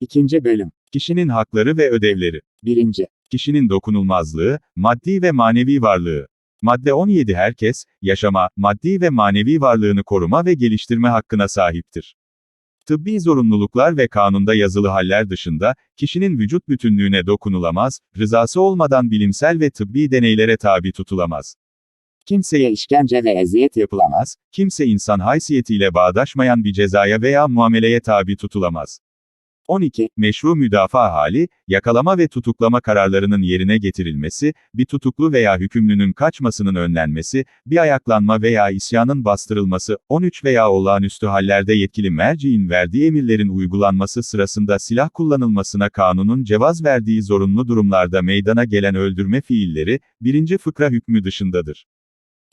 İkinci bölüm. Kişinin hakları ve ödevleri. Birinci. Kişinin dokunulmazlığı, maddi ve manevi varlığı. Madde 17 Herkes, yaşama, maddi ve manevi varlığını koruma ve geliştirme hakkına sahiptir. Tıbbi zorunluluklar ve kanunda yazılı haller dışında, kişinin vücut bütünlüğüne dokunulamaz, rızası olmadan bilimsel ve tıbbi deneylere tabi tutulamaz. Kimseye işkence ve eziyet yapılamaz. Kimse insan haysiyetiyle bağdaşmayan bir cezaya veya muameleye tabi tutulamaz. 12. Meşru müdafaa hali, yakalama ve tutuklama kararlarının yerine getirilmesi, bir tutuklu veya hükümlünün kaçmasının önlenmesi, bir ayaklanma veya isyanın bastırılması, 13 veya olağanüstü hallerde yetkili merciin verdiği emirlerin uygulanması sırasında silah kullanılmasına kanunun cevaz verdiği zorunlu durumlarda meydana gelen öldürme fiilleri, birinci fıkra hükmü dışındadır.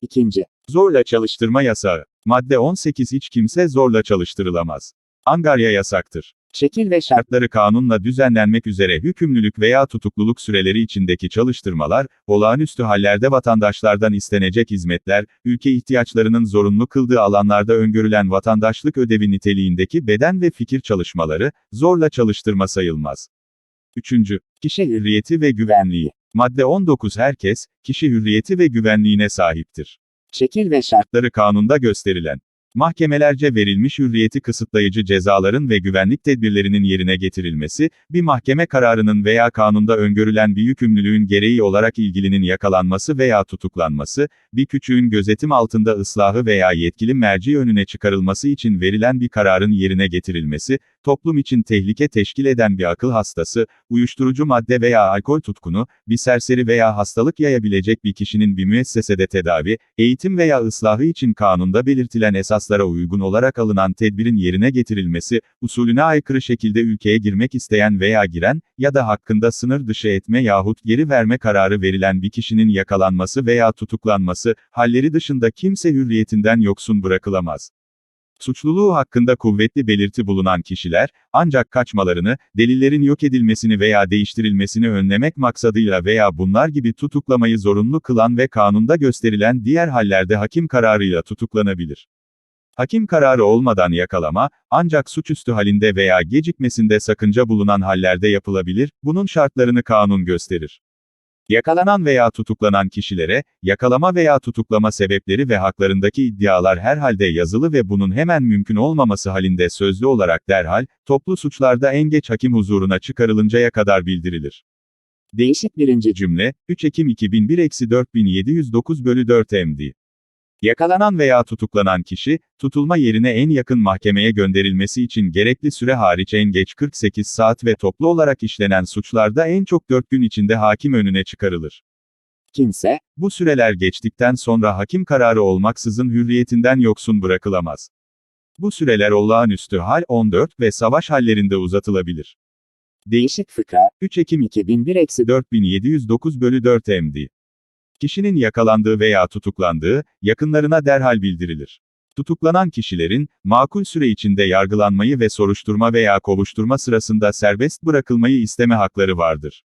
İkinci. Zorla çalıştırma yasağı. Madde 18 Hiç kimse zorla çalıştırılamaz. Angarya yasaktır. Şekil ve şart. Şartları kanunla düzenlenmek üzere hükümlülük veya tutukluluk süreleri içindeki çalıştırmalar, olağanüstü hallerde vatandaşlardan istenecek hizmetler, ülke ihtiyaçlarının zorunlu kıldığı alanlarda öngörülen vatandaşlık ödevi niteliğindeki beden ve fikir çalışmaları, zorla çalıştırma sayılmaz. 3. Kişi hürriyeti ve güvenliği. Madde 19 Herkes, kişi hürriyeti ve güvenliğine sahiptir Şekil ve şart. şartları kanunda gösterilen, mahkemelerce verilmiş hürriyeti kısıtlayıcı cezaların ve güvenlik tedbirlerinin yerine getirilmesi, bir mahkeme kararının veya kanunda öngörülen bir yükümlülüğün gereği olarak ilgilinin yakalanması veya tutuklanması, bir küçüğün gözetim altında ıslahı veya yetkili merci önüne çıkarılması için verilen bir kararın yerine getirilmesi, toplum için tehlike teşkil eden bir akıl hastası, uyuşturucu madde veya alkol tutkunu, bir serseri veya hastalık yayabilecek bir kişinin bir müessesede tedavi, eğitim veya ıslahı için kanunda belirtilen esaslara uygun olarak alınan tedbirin yerine getirilmesi, usulüne aykırı şekilde ülkeye girmek isteyen veya giren, ya da hakkında sınır dışı etme yahut geri verme kararı verilen bir kişinin yakalanması veya tutuklanması, halleri dışında kimse hürriyetinden yoksun bırakılamaz. Suçluluğu hakkında kuvvetli belirti bulunan kişiler, ancak kaçmalarını, delillerin yok edilmesini veya değiştirilmesini önlemek maksadıyla veya bunlar gibi tutuklamayı zorunlu kılan ve kanunda gösterilen diğer hallerde hakim kararıyla tutuklanabilir. Hakim kararı olmadan yakalama, ancak suçüstü halinde veya gecikmesinde sakınca bulunan hallerde yapılabilir, bunun şartlarını kanun gösterir. Yakalanan veya tutuklanan kişilere, yakalama veya tutuklama sebepleri ve haklarındaki iddialar herhalde yazılı ve bunun hemen mümkün olmaması halinde sözlü olarak derhal, toplu suçlarda en geç hakim huzuruna çıkarılıncaya kadar bildirilir. Değişik birinci cümle. Cümle, 3 Ekim 2001-4709 bölü 4 MD. Yakalanan veya tutuklanan kişi, tutulma yerine en yakın mahkemeye gönderilmesi için gerekli süre hariç en geç 48 saat ve toplu olarak işlenen suçlarda en çok 4 gün içinde hakim önüne çıkarılır. Kimse. Bu süreler geçtikten sonra hakim kararı olmaksızın hürriyetinden yoksun bırakılamaz. Bu süreler olağanüstü hal 14 ve savaş hallerinde uzatılabilir. Değişik fıkra. 3 Ekim 2001 4709 bölü 4 MD. Kişinin yakalandığı veya tutuklandığı, yakınlarına derhal bildirilir. Tutuklanan kişilerin, makul süre içinde yargılanmayı ve soruşturma veya kovuşturma sırasında serbest bırakılmayı isteme hakları vardır.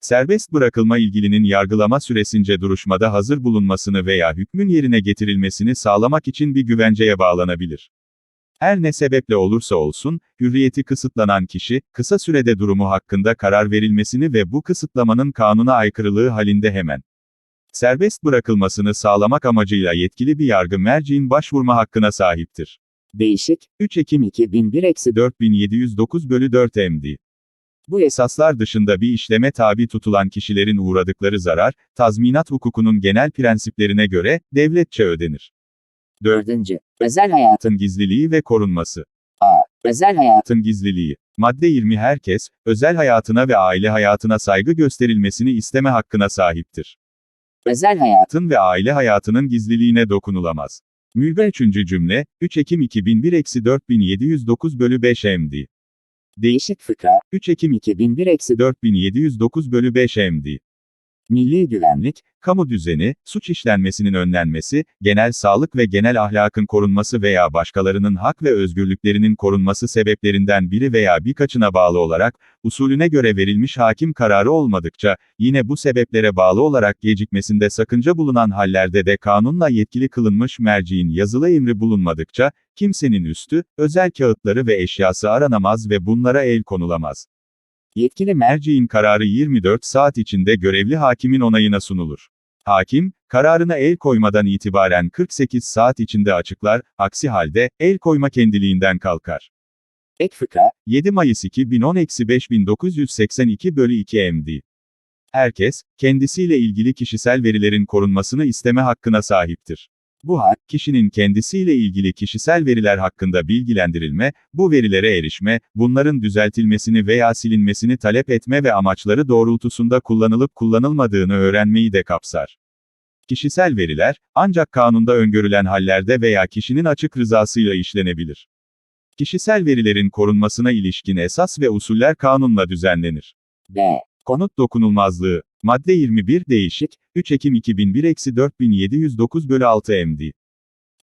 Serbest bırakılma ilgilinin yargılama süresince duruşmada hazır bulunmasını veya hükmün yerine getirilmesini sağlamak için bir güvenceye bağlanabilir. Her ne sebeple olursa olsun, hürriyeti kısıtlanan kişi, kısa sürede durumu hakkında karar verilmesini ve bu kısıtlamanın kanuna aykırılığı halinde hemen serbest bırakılmasını sağlamak amacıyla yetkili bir yargı merciğin başvurma hakkına sahiptir. Değişik. 3 Ekim 2001 4709 bölü 4 MD. Bu esaslar dışında bir işleme tabi tutulan kişilerin uğradıkları zarar, tazminat hukukunun genel prensiplerine göre, devletçe ödenir. Dördüncü. Özel hayatın. Gizliliği ve korunması. Özel hayat. Hayatın gizliliği. Madde 20 Herkes, özel hayatına ve aile hayatına saygı gösterilmesini isteme hakkına sahiptir. Özel hayat. Hayatın ve aile hayatının gizliliğine dokunulamaz. Mülbe 3. cümle, 3 Ekim 2001-4709 bölü 5 MD. Değişik fıkra. 3 Ekim 2001 4709 bölü 5 MD. Milli güvenlik, kamu düzeni, suç işlenmesinin önlenmesi, genel sağlık ve genel ahlakın korunması veya başkalarının hak ve özgürlüklerinin korunması sebeplerinden biri veya birkaçına bağlı olarak, usulüne göre verilmiş hakim kararı olmadıkça, yine bu sebeplere bağlı olarak gecikmesinde sakınca bulunan hallerde de kanunla yetkili kılınmış merciğin yazılı emri bulunmadıkça, kimsenin üstü, özel kağıtları ve eşyası aranamaz ve bunlara el konulamaz. Yetkili Merciğin kararı 24 saat içinde görevli hakimin onayına sunulur. Hakim, kararına el koymadan itibaren 48 saat içinde açıklar, aksi halde, el koyma kendiliğinden kalkar. ek fıkra, 7 Mayıs 2010-5982 bölü 2 MD. Herkes, kendisiyle ilgili kişisel verilerin korunmasını isteme hakkına sahiptir. Bu hak, kişinin kendisiyle ilgili kişisel veriler hakkında bilgilendirilme, bu verilere erişme, bunların düzeltilmesini veya silinmesini talep etme ve amaçları doğrultusunda kullanılıp kullanılmadığını öğrenmeyi de kapsar. Kişisel veriler, ancak kanunda öngörülen hallerde veya kişinin açık rızasıyla işlenebilir. Kişisel verilerin korunmasına ilişkin esas ve usuller kanunla düzenlenir. b, Konut dokunulmazlığı. Madde 21 değişik, 3 Ekim 2001-4709 bölü 6 MD.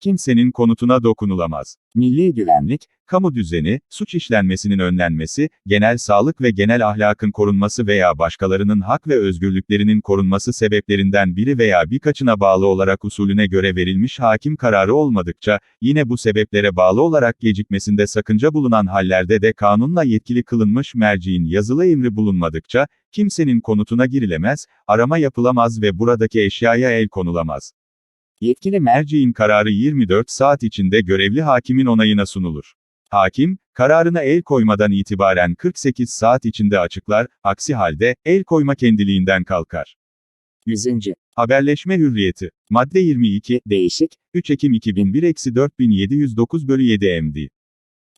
Kimsenin konutuna dokunulamaz. milli güvenlik, Kamu düzeni, suç işlenmesinin önlenmesi, genel sağlık ve genel ahlakın korunması veya başkalarının hak ve özgürlüklerinin korunması sebeplerinden biri veya birkaçına bağlı olarak usulüne göre verilmiş hakim kararı olmadıkça, yine bu sebeplere bağlı olarak gecikmesinde sakınca bulunan hallerde de kanunla yetkili kılınmış merciğin yazılı emri bulunmadıkça, kimsenin konutuna girilemez, arama yapılamaz ve buradaki eşyaya el konulamaz. Yetkili Merciğin kararı 24 saat içinde görevli hakimin onayına sunulur. Hakim, kararına el koymadan itibaren 48 saat içinde açıklar, aksi halde, el koyma kendiliğinden kalkar. 100. Haberleşme hürriyeti. Madde 22, değişik, 3 Ekim 2001-4709 bölü 7 MD.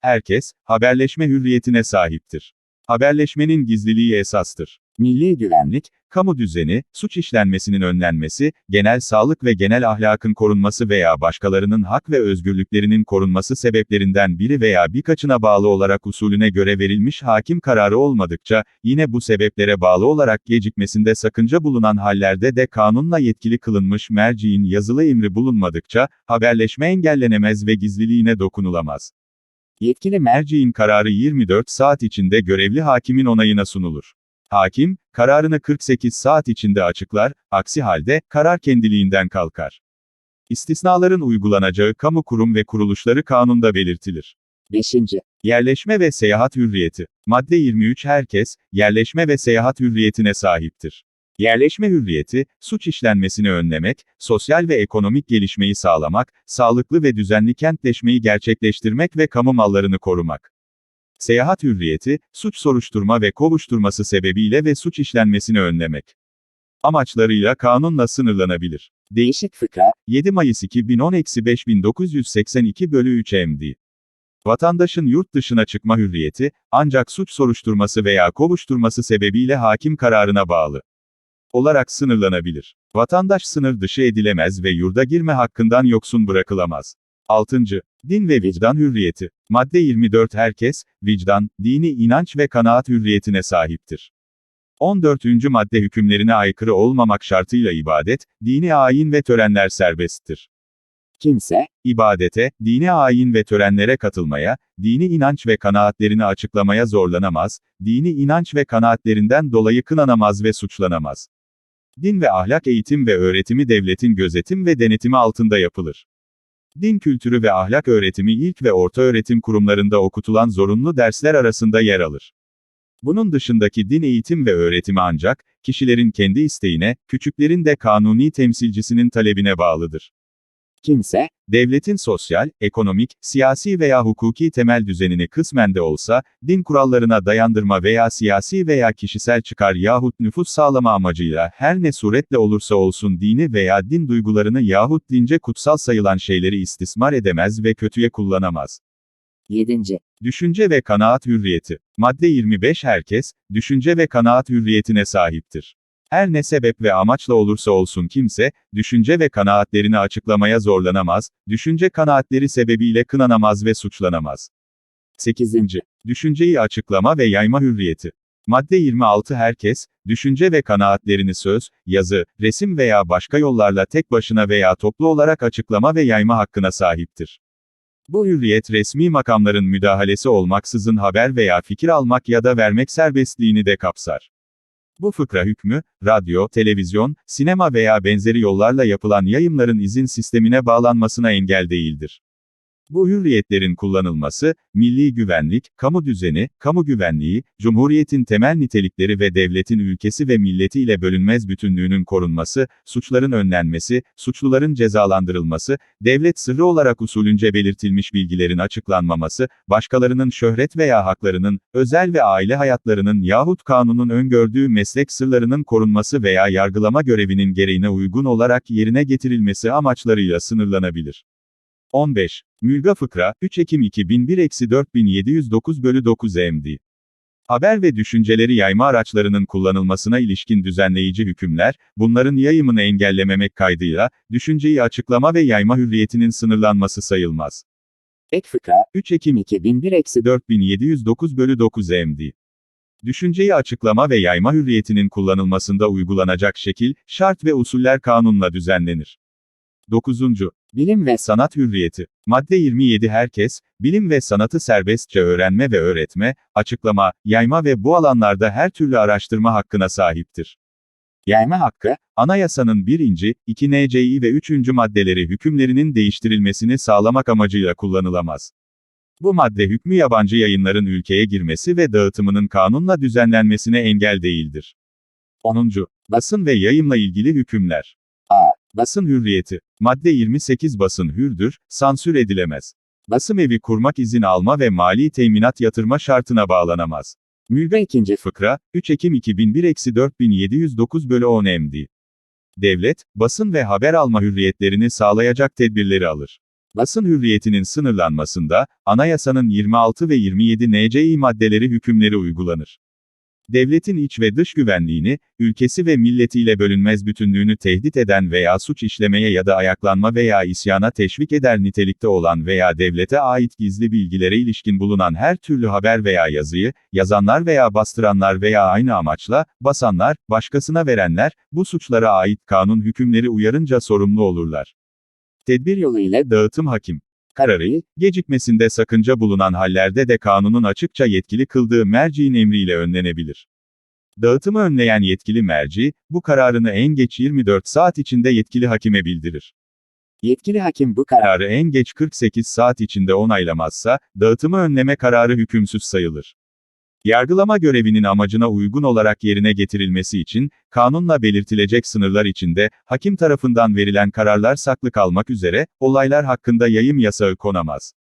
Herkes, haberleşme hürriyetine sahiptir. Haberleşmenin gizliliği esastır. Milli güvenlik, Kamu düzeni, suç işlenmesinin önlenmesi, genel sağlık ve genel ahlakın korunması veya başkalarının hak ve özgürlüklerinin korunması sebeplerinden biri veya birkaçına bağlı olarak usulüne göre verilmiş hakim kararı olmadıkça, yine bu sebeplere bağlı olarak gecikmesinde sakınca bulunan hallerde de kanunla yetkili kılınmış merciğin yazılı emri bulunmadıkça, haberleşme engellenemez ve gizliliğine dokunulamaz. yetkili Merciğin kararı 24 saat içinde görevli hakimin onayına sunulur. Hakim, kararını 48 saat içinde açıklar, aksi halde, karar kendiliğinden kalkar. İstisnaların uygulanacağı kamu kurum ve kuruluşları kanunda belirtilir. 5. Yerleşme ve seyahat hürriyeti. Madde 23 Herkes, yerleşme ve seyahat hürriyetine sahiptir. Yerleşme hürriyeti, suç işlenmesini önlemek, sosyal ve ekonomik gelişmeyi sağlamak, sağlıklı ve düzenli kentleşmeyi gerçekleştirmek ve kamu mallarını korumak. Seyahat hürriyeti, suç soruşturma ve kovuşturması sebebiyle ve suç işlenmesini önlemek. Amaçlarıyla kanunla sınırlanabilir. değişik fıkra, 7 Mayıs 2010-5982 bölü 3 MD. Vatandaşın yurt dışına çıkma hürriyeti, ancak suç soruşturması veya kovuşturması sebebiyle hakim kararına bağlı olarak sınırlanabilir. Vatandaş sınır dışı edilemez ve yurda girme hakkından yoksun bırakılamaz. 6. Din ve vicdan hürriyeti. Madde 24 Herkes, vicdan, dini inanç ve kanaat hürriyetine sahiptir. 14. madde hükümlerine aykırı olmamak şartıyla ibadet, dini ayin ve törenler serbesttir. kimse, İbadete, dine ayin ve törenlere katılmaya, dini inanç ve kanaatlerini açıklamaya zorlanamaz, dini inanç ve kanaatlerinden dolayı kınanamaz ve suçlanamaz. Din ve ahlak eğitim ve öğretimi devletin gözetim ve denetimi altında yapılır. Din kültürü ve ahlak öğretimi ilk ve orta öğretim kurumlarında okutulan zorunlu dersler arasında yer alır. Bunun dışındaki din eğitim ve öğretimi ancak, kişilerin kendi isteğine, küçüklerin de kanuni temsilcisinin talebine bağlıdır. Kimse, Devletin sosyal, ekonomik, siyasi veya hukuki temel düzenini kısmen de olsa, din kurallarına dayandırma veya siyasi veya kişisel çıkar yahut nüfus sağlama amacıyla her ne suretle olursa olsun dini veya din duygularını yahut dince kutsal sayılan şeyleri istismar edemez ve kötüye kullanamaz. 7. Düşünce ve kanaat hürriyeti. Madde 25 Herkes, düşünce ve kanaat hürriyetine sahiptir. Her ne sebep ve amaçla olursa olsun kimse, düşünce ve kanaatlerini açıklamaya zorlanamaz, düşünce kanaatleri sebebiyle kınanamaz ve suçlanamaz. 8. Düşünceyi açıklama ve yayma hürriyeti. Madde 26 Herkes, düşünce ve kanaatlerini söz, yazı, resim veya başka yollarla tek başına veya toplu olarak açıklama ve yayma hakkına sahiptir. Bu hürriyet resmi makamların müdahalesi olmaksızın haber veya fikir almak ya da vermek serbestliğini de kapsar. Bu fıkra hükmü, radyo, televizyon, sinema veya benzeri yollarla yapılan yayımların izin sistemine bağlanmasına engel değildir. Bu hürriyetlerin kullanılması, milli güvenlik, kamu düzeni, kamu güvenliği, cumhuriyetin temel nitelikleri ve devletin ülkesi ve milleti ile bölünmez bütünlüğünün korunması, suçların önlenmesi, suçluların cezalandırılması, devlet sırrı olarak usulünce belirtilmiş bilgilerin açıklanmaması, başkalarının şöhret veya haklarının, özel ve aile hayatlarının yahut kanunun öngördüğü meslek sırlarının korunması veya yargılama görevinin gereğine uygun olarak yerine getirilmesi amaçlarıyla sınırlanabilir. 15. Mülga Fıkra, 3 Ekim 2001-4709 bölü 9 MD. Haber ve düşünceleri yayma araçlarının kullanılmasına ilişkin düzenleyici hükümler, bunların yayımını engellememek kaydıyla, düşünceyi açıklama ve yayma hürriyetinin sınırlanması sayılmaz. Ek fıkra, 3 Ekim 2001 4709 bölü 9 MD. Düşünceyi açıklama ve yayma hürriyetinin kullanılmasında uygulanacak şekil, şart ve usuller kanunla düzenlenir. 9. Bilim ve Sanat hürriyeti. Madde 27 Herkes, bilim ve sanatı serbestçe öğrenme ve öğretme, açıklama, yayma ve bu alanlarda her türlü araştırma hakkına sahiptir. yayma hakkı, Anayasanın 1. 2 NCİ ve 3. maddeleri hükümlerinin değiştirilmesini sağlamak amacıyla kullanılamaz. Bu madde hükmü yabancı yayınların ülkeye girmesi ve dağıtımının kanunla düzenlenmesine engel değildir. 10. Basın ve yayımla ilgili hükümler. Basın hürriyeti. Madde 28 Basın hürdür, sansür edilemez. Basım evi kurmak izin alma ve mali teminat yatırma şartına bağlanamaz. Mülga 2. Fıkra, 3 Ekim 2001-4709 bölü 10 MD. Devlet, basın ve haber alma hürriyetlerini sağlayacak tedbirleri alır. Basın hürriyetinin sınırlanmasında, anayasanın 26 ve 27 NCİ maddeleri hükümleri uygulanır. Devletin iç ve dış güvenliğini, ülkesi ve milletiyle bölünmez bütünlüğünü tehdit eden veya suç işlemeye ya da ayaklanma veya isyana teşvik eder nitelikte olan veya devlete ait gizli bilgilere ilişkin bulunan her türlü haber veya yazıyı, yazanlar veya bastıranlar veya aynı amaçla, basanlar, başkasına verenler, bu suçlara ait kanun hükümleri uyarınca sorumlu olurlar. Tedbir yolu ile Dağıtım hakim. Kararı, gecikmesinde sakınca bulunan hallerde de kanunun açıkça yetkili kıldığı merciğin emriyle önlenebilir. Dağıtımı önleyen yetkili merci, bu kararını en geç 24 saat içinde yetkili hakime bildirir. yetkili hakim bu karar Kararı en geç 48 saat içinde onaylamazsa, dağıtımı önleme kararı hükümsüz sayılır. Yargılama görevinin amacına uygun olarak yerine getirilmesi için, kanunla belirtilecek sınırlar içinde, hakim tarafından verilen kararlar saklı kalmak üzere, olaylar hakkında yayım yasağı konamaz.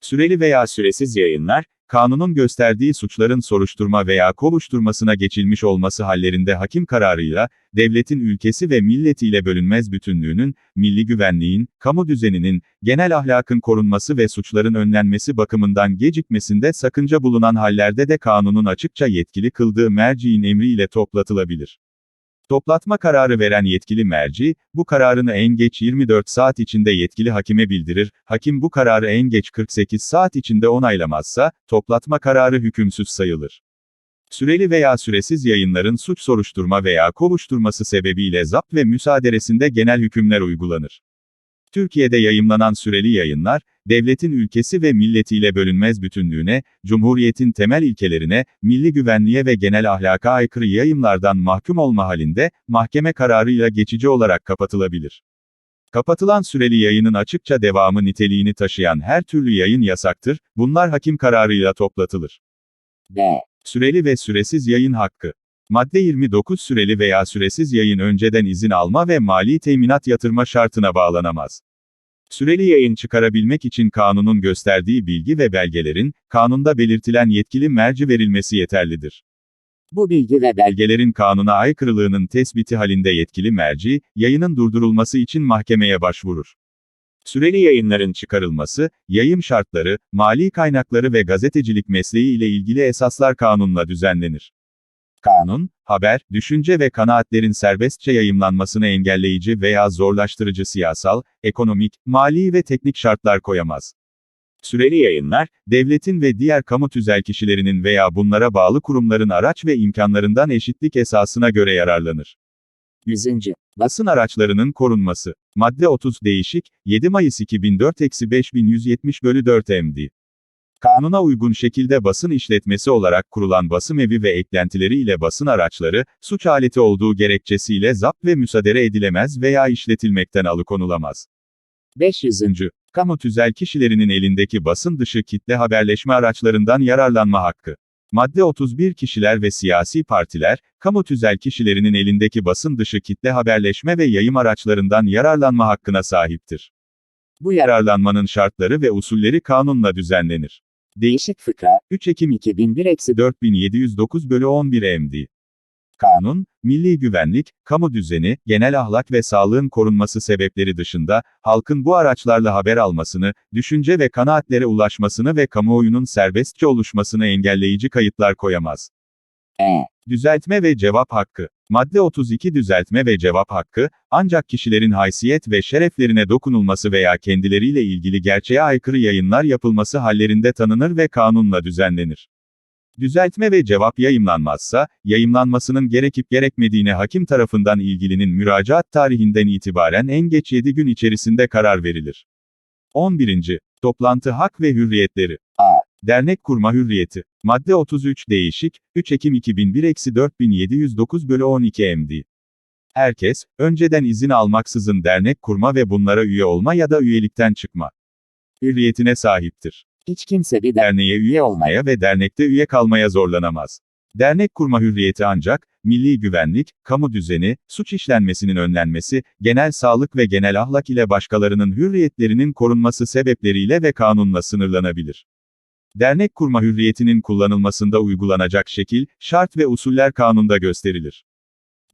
Süreli veya süresiz yayınlar, kanunun gösterdiği suçların soruşturma veya kovuşturmasına geçilmiş olması hallerinde hakim kararıyla, devletin ülkesi ve milletiyle bölünmez bütünlüğünün, milli güvenliğin, kamu düzeninin, genel ahlakın korunması ve suçların önlenmesi bakımından gecikmesinde sakınca bulunan hallerde de kanunun açıkça yetkili kıldığı merciğin emriyle toplatılabilir. Toplatma kararı veren yetkili merci, bu kararını en geç 24 saat içinde yetkili hakime bildirir, hakim bu kararı en geç 48 saat içinde onaylamazsa, toplatma kararı hükümsüz sayılır. Süreli veya süresiz yayınların suç soruşturma veya kovuşturması sebebiyle zapt ve müsaaderesinde genel hükümler uygulanır. Türkiye'de yayımlanan süreli yayınlar, devletin ülkesi ve milletiyle bölünmez bütünlüğüne, cumhuriyetin temel ilkelerine, milli güvenliğe ve genel ahlaka aykırı yayımlardan mahkum olma halinde, mahkeme kararıyla geçici olarak kapatılabilir. Kapatılan süreli yayının açıkça devamı niteliğini taşıyan her türlü yayın yasaktır, bunlar hakim kararıyla toplatılır. B. Süreli ve süresiz yayın hakkı. Madde 29 süreli veya süresiz yayın önceden izin alma ve mali teminat yatırma şartına bağlanamaz. Süreli yayın çıkarabilmek için kanunun gösterdiği bilgi ve belgelerin, kanunda belirtilen yetkili merci verilmesi yeterlidir. Bu bilgi ve belge Belgelerin kanuna aykırılığının tespiti halinde yetkili merci, yayının durdurulması için mahkemeye başvurur. Süreli yayınların çıkarılması, yayım şartları, mali kaynakları ve gazetecilik mesleği ile ilgili esaslar kanunla düzenlenir. Kanun, haber, düşünce ve kanaatlerin serbestçe yayımlanmasını engelleyici veya zorlaştırıcı siyasal, ekonomik, mali ve teknik şartlar koyamaz. Süreli yayınlar, devletin ve diğer kamu tüzel kişilerinin veya bunlara bağlı kurumların araç ve imkanlarından eşitlik esasına göre yararlanır. 100. Basın araçlarının korunması. Madde 30 değişik, 7 Mayıs 2004-5170 bölü 4 MD. Kanuna uygun şekilde basın işletmesi olarak kurulan basım evi ve eklentileri ile basın araçları, suç aleti olduğu gerekçesiyle zapt ve müsaade edilemez veya işletilmekten alıkonulamaz. 500. Kamu tüzel kişilerinin elindeki basın dışı kitle haberleşme araçlarından yararlanma hakkı. Madde 31 Kişiler ve siyasi partiler, kamu tüzel kişilerinin elindeki basın dışı kitle haberleşme ve yayım araçlarından yararlanma hakkına sahiptir. Bu yarar Yararlanmanın şartları ve usulleri kanunla düzenlenir. Değişik fıkra 3 Ekim 2001 4709 bölü 11 MD. Kanun, milli güvenlik, kamu düzeni, genel ahlak ve sağlığın korunması sebepleri dışında, halkın bu araçlarla haber almasını, düşünce ve kanaatlere ulaşmasını ve kamuoyunun serbestçe oluşmasını engelleyici kayıtlar koyamaz. E. Düzeltme ve cevap hakkı. Madde 32 Düzeltme ve cevap hakkı, ancak kişilerin haysiyet ve şereflerine dokunulması veya kendileriyle ilgili gerçeğe aykırı yayınlar yapılması hallerinde tanınır ve kanunla düzenlenir. Düzeltme ve cevap yayımlanmazsa, yayımlanmasının gerekip gerekmediğine hakim tarafından ilgilinin müracaat tarihinden itibaren en geç 7 gün içerisinde karar verilir. 11. Toplantı hak ve hürriyetleri. Dernek kurma hürriyeti. Madde 33 değişik, 3 Ekim 2001-4709 bölü 12 MD. Herkes, önceden izin almaksızın dernek kurma ve bunlara üye olma ya da üyelikten çıkma hürriyetine sahiptir. Hiç kimse bir Derneğe üye olmaya ve dernekte üye kalmaya zorlanamaz. Dernek kurma hürriyeti ancak, milli güvenlik, kamu düzeni, suç işlenmesinin önlenmesi, genel sağlık ve genel ahlak ile başkalarının hürriyetlerinin korunması sebepleriyle ve kanunla sınırlanabilir. Dernek kurma hürriyetinin kullanılmasında uygulanacak şekil, şart ve usuller kanunda gösterilir.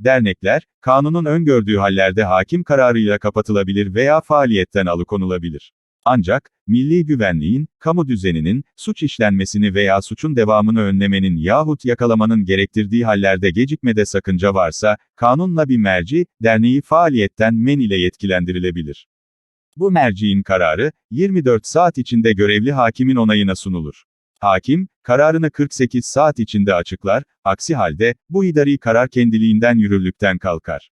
Dernekler, kanunun öngördüğü hallerde hakim kararıyla kapatılabilir veya faaliyetten alıkonulabilir. Ancak, milli güvenliğin, kamu düzeninin, suç işlenmesini veya suçun devamını önlemenin yahut yakalamanın gerektirdiği hallerde gecikmede sakınca varsa, kanunla bir merci, derneği faaliyetten men ile yetkilendirilebilir. Bu merciğin kararı, 24 saat içinde görevli hakimin onayına sunulur. Hakim, kararını 48 saat içinde açıklar, aksi halde, bu idari karar kendiliğinden yürürlükten kalkar.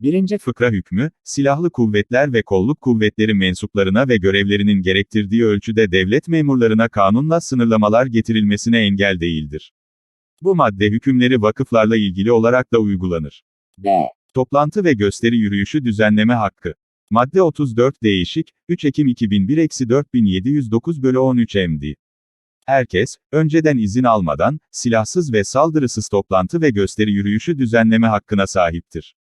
1. Fıkra hükmü, silahlı kuvvetler ve kolluk kuvvetleri mensuplarına ve görevlerinin gerektirdiği ölçüde devlet memurlarına kanunla sınırlamalar getirilmesine engel değildir. Bu madde hükümleri vakıflarla ilgili olarak da uygulanır. B. Toplantı ve gösteri yürüyüşü düzenleme hakkı. Madde 34 değişik, 3 Ekim 2001-4709 bölü 13 MD. Herkes, önceden izin almadan, silahsız ve saldırısız toplantı ve gösteri yürüyüşü düzenleme hakkına sahiptir.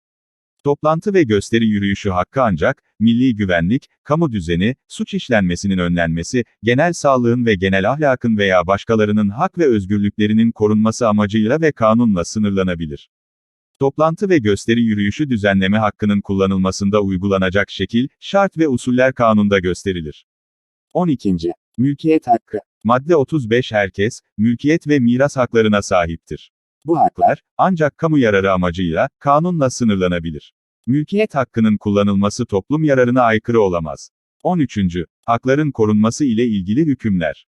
Toplantı ve gösteri yürüyüşü hakkı ancak, milli güvenlik, kamu düzeni, suç işlenmesinin önlenmesi, genel sağlığın ve genel ahlakın veya başkalarının hak ve özgürlüklerinin korunması amacıyla ve kanunla sınırlanabilir. Toplantı ve gösteri yürüyüşü düzenleme hakkının kullanılmasında uygulanacak şekil, şart ve usuller kanunda gösterilir. 12. Mülkiyet hakkı. Madde 35 Herkes, mülkiyet ve miras haklarına sahiptir. Bu haklar, Ancak kamu yararı amacıyla, kanunla sınırlanabilir. Mülkiyet hakkının kullanılması toplum yararına aykırı olamaz. 13. Hakların korunması ile ilgili hükümler.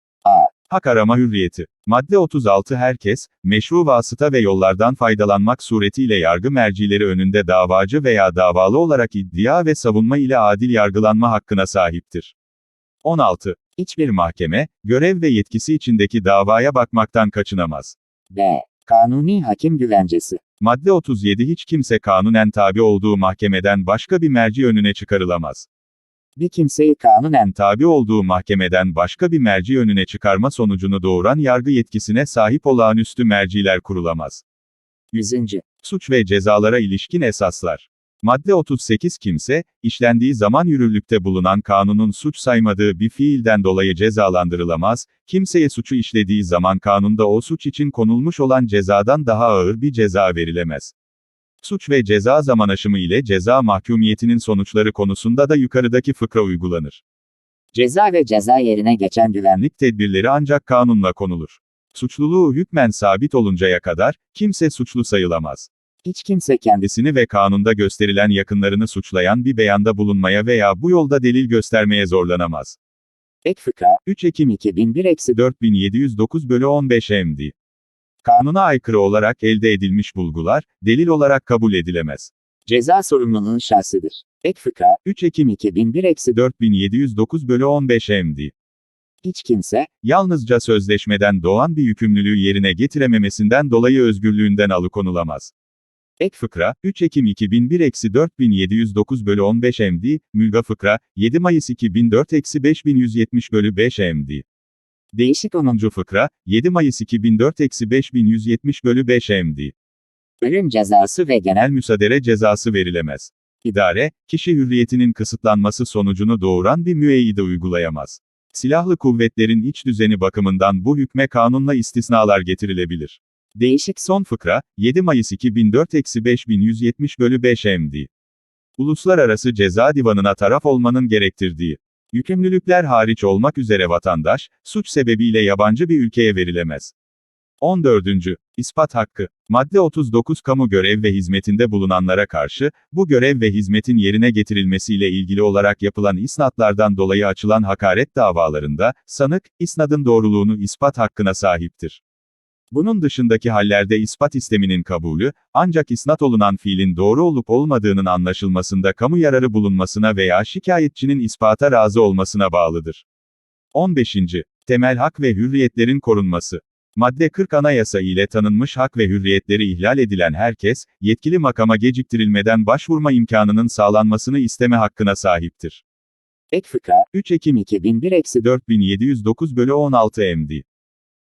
Hak arama hürriyeti. Madde 36 Herkes, meşru vasıta ve yollardan faydalanmak suretiyle yargı mercileri önünde davacı veya davalı olarak iddia ve savunma ile adil yargılanma hakkına sahiptir. 16. Hiçbir mahkeme, görev ve yetkisi içindeki davaya bakmaktan kaçınamaz. B. Kanuni hakim güvencesi. Madde 37 Hiç kimse kanunen tabi olduğu mahkemeden başka bir merci önüne çıkarılamaz. Bir kimseyi kanunen Tabi olduğu mahkemeden başka bir merci önüne çıkarma sonucunu doğuran yargı yetkisine sahip olağanüstü merciler kurulamaz. 100. Suç ve cezalara ilişkin esaslar. Madde 38 Kimse, işlendiği zaman yürürlükte bulunan kanunun suç saymadığı bir fiilden dolayı cezalandırılamaz, kimseye suçu işlediği zaman kanunda o suç için konulmuş olan cezadan daha ağır bir ceza verilemez. Suç ve ceza zaman aşımı ile ceza mahkumiyetinin sonuçları konusunda da yukarıdaki fıkra uygulanır. Ceza ve ceza yerine geçen güvenlik. Tedbirleri ancak kanunla konulur. Suçluluğu hükmen sabit oluncaya kadar, kimse suçlu sayılamaz. Hiç kimse kendi kendisini ve kanunda gösterilen yakınlarını suçlayan bir beyanda bulunmaya veya bu yolda delil göstermeye zorlanamaz. Ek fıkra, 3 Ekim 2001 eksi 4709 bölü 15 MD. Kanuna aykırı olarak elde edilmiş bulgular, delil olarak kabul edilemez. Ceza sorumluluğun şahsıdır. Ek fıkra, 3 Ekim 2001 eksi 4709 bölü 15 MD. hiç kimse, Yalnızca sözleşmeden doğan bir yükümlülüğü yerine getirememesinden dolayı özgürlüğünden alıkonulamaz. Ek fıkra, 3 Ekim 2001-4709 bölü 15 MD, Mülga fıkra, 7 Mayıs 2004-5170 bölü 5 MD. Değişik onun 10. fıkra, 7 Mayıs 2004-5170 bölü 5 MD. ölüm cezası ve genel müsaadere cezası verilemez. İdare, kişi hürriyetinin kısıtlanması sonucunu doğuran bir müeyyide uygulayamaz. Silahlı kuvvetlerin iç düzeni bakımından bu hükme kanunla istisnalar getirilebilir. değişik Son fıkra, 7 Mayıs 2004-5170 bölü 5 MD. Uluslararası Ceza Divanı'na taraf olmanın gerektirdiği yükümlülükler hariç olmak üzere vatandaş, suç sebebiyle yabancı bir ülkeye verilemez. 14. İspat hakkı. Madde 39 Kamu görev ve hizmetinde bulunanlara karşı, bu görev ve hizmetin yerine getirilmesiyle ilgili olarak yapılan isnatlardan dolayı açılan hakaret davalarında, sanık, isnadın doğruluğunu ispat hakkına sahiptir. Bunun dışındaki hallerde ispat isteminin kabulü, ancak isnat olunan fiilin doğru olup olmadığının anlaşılmasında kamu yararı bulunmasına veya şikayetçinin ispata razı olmasına bağlıdır. 15. Temel hak ve hürriyetlerin korunması. Madde 40 Anayasa ile tanınmış hak ve hürriyetleri ihlal edilen herkes, yetkili makama geciktirilmeden başvurma imkanının sağlanmasını isteme hakkına sahiptir. ek fıkra, 3 Ekim 2001 eksi 4709 bölü 16 MD.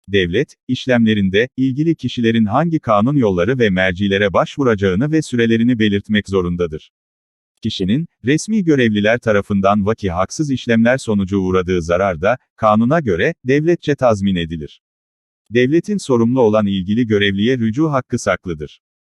Devlet, işlemlerinde, ilgili kişilerin hangi kanun yolları ve mercilere başvuracağını ve sürelerini belirtmek zorundadır. Kişinin, resmi görevliler tarafından vaki haksız işlemler sonucu uğradığı zarar da, kanuna göre, devletçe tazmin edilir. Devletin sorumlu olan ilgili görevliye rücu hakkı saklıdır.